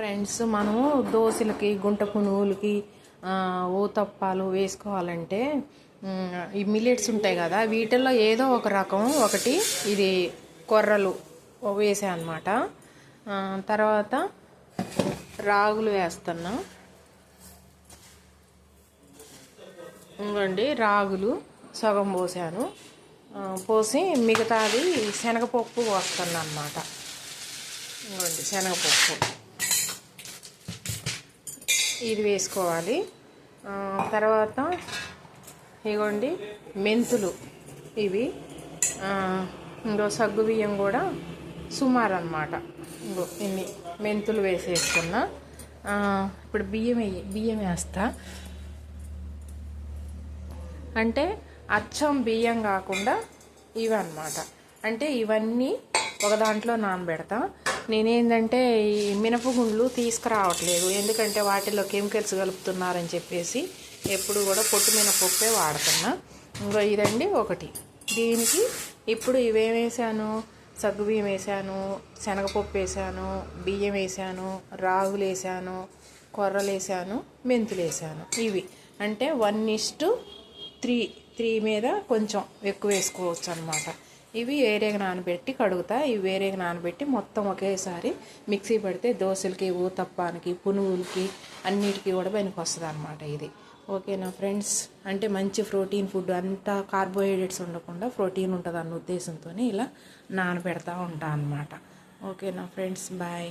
Friends మనము దోశలకి గుంట పునుగులకి ఊతప్పాలు వేసుకోవాలంటే ఈ మిల్లెట్స్ ఉంటాయి కదా వీటిల్లో ఏదో ఒక రకం ఒకటి ఇది కొర్రలు వేసా అనమాట తర్వాత రాగులు వేస్తున్నా. ఇంకోండి రాగులు సగం పోసాను. పోసి మిగతాది శనగపప్పు పోస్తాను అనమాట ఇంకోండి శనగపప్పు. ఇది వేసుకోవాలి. తర్వాత ఇగోండి మెంతులు ఇవి. ఇంకో సగ్గు బియ్యం కూడా సుమారు అనమాట ఇంకో ఇన్ని మెంతులు వేసేసుకున్నా. ఇప్పుడు బియ్యం బియ్యం వేస్తా. అంటే అచ్చం బియ్యం కాకుండా ఇవి అన్నమాట అంటే ఇవన్నీ ఒక దాంట్లో నానబెడతా. నేనేంటంటే ఈ మినపగుండ్లు తీసుకురావట్లేదు. ఎందుకంటే వాటిలో కెమికల్స్ కలుపుతున్నారని చెప్పేసి ఎప్పుడు కూడా పొట్టు మినపప్పే వాడుతున్నా ఇంకో ఇదండి ఒకటి. దీనికి ఇప్పుడు ఇవేం వేసాను? సగ్గు బియ్యం వేసాను శనగపప్పు వేసాను బియ్యం వేసాను రాగులు వేసాను కొర్రలు వేసాను మెంతులు వేసాను. ఇవి అంటే వన్ ఇస్టు త్రీ త్రీ మీద కొంచెం ఎక్కువ వేసుకోవచ్చు అనమాట ఇవి వేరేగా నానబెట్టి కడుగుతా. ఇవి వేరేగా నానబెట్టి మొత్తం ఒకేసారి మిక్సీ పెడితే దోశలకి ఊతప్పానికి పునుగులకి అన్నిటికీ కూడా పనికి వస్తుంది అనమాట ఇది. ఓకేనా ఫ్రెండ్స్? అంటే మంచి ప్రోటీన్ ఫుడ్ అంతా కార్బోహైడ్రేట్స్ ఉండకుండా ప్రోటీన్ ఉంటుంది అన్న ఉద్దేశంతో ఇలా నానబెడతా ఉంటాను అనమాట ఓకేనా ఫ్రెండ్స్? బాయ్.